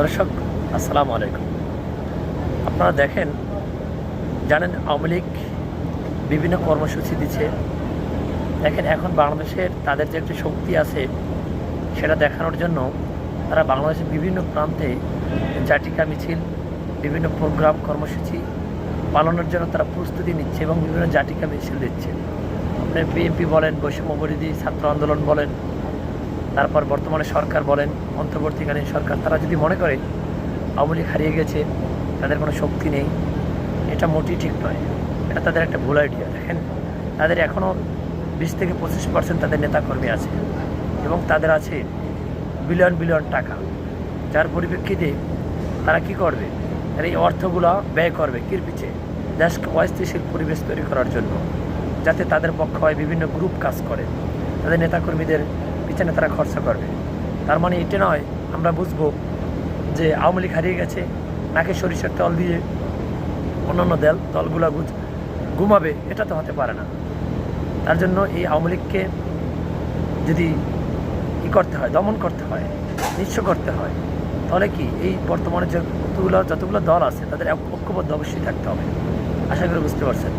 দর্শক, আসসালামু আলাইকুম। আপনারা দেখেন, জানেন আওয়ামী লীগ বিভিন্ন কর্মসূচি দিচ্ছে। দেখেন, এখন বাংলাদেশের তাদের যে একটা শক্তি আছে, সেটা দেখানোর জন্য তারা বাংলাদেশের বিভিন্ন প্রান্তে জাটিকা মিছিল, বিভিন্ন প্রোগ্রাম কর্মসূচি পালনের জন্য তারা প্রস্তুতি নিচ্ছে এবং বিভিন্ন জাটিকা মিছিল দিচ্ছে। আপনার বিএনপি বলেন বৈষম্যবরিধি ছাত্র আন্দোলন বলেন তারপর বর্তমানে সরকার বলেন, অন্তর্বর্তীকালীন সরকার, তারা যদি মনে করে আওয়ামী লীগ হারিয়ে গেছে, তাদের কোনো শক্তি নেই, এটা মোটেই ঠিক নয়। এটা তাদের একটা ভুল আইডিয়া দেখেন, তাদের এখনও বিশ থেকে পঁচিশ পার্সেন্ট তাদের নেতাকর্মী আছে এবং তাদের আছে বিলিয়ন বিলিয়ন টাকা। যার পরিপ্রেক্ষিতে তারা কি করবে? তারা এই অর্থগুলো ব্যয় করবে কির পিছে দেশকে অস্থিতিশীল পরিবেশ তৈরি করার জন্য, যাতে তাদের পক্ষ হয় বিভিন্ন গ্রুপ কাজ করে। তাদের নেতাকর্মীদের পিছনে তারা খরচা করবে। তার মানে এটা নয়, আমরা বুঝব যে আওয়ামী লীগ হারিয়ে গেছে, নাকি সরিষার তল দিয়ে অন্যান্য দল দলগুলা গুজ ঘুমাবে এটা তো হতে পারে না। তার জন্য এই আওয়ামী লীগকে যদি ই করতে হয়, দমন করতে হয়, নিঃস্ব করতে হয়, তাহলে কি এই বর্তমানে যতগুলো যতগুলো দল আছে, তাদের ঐক্যবদ্ধ অবশ্যই থাকতে হবে। আশা করি বুঝতে পারছেন।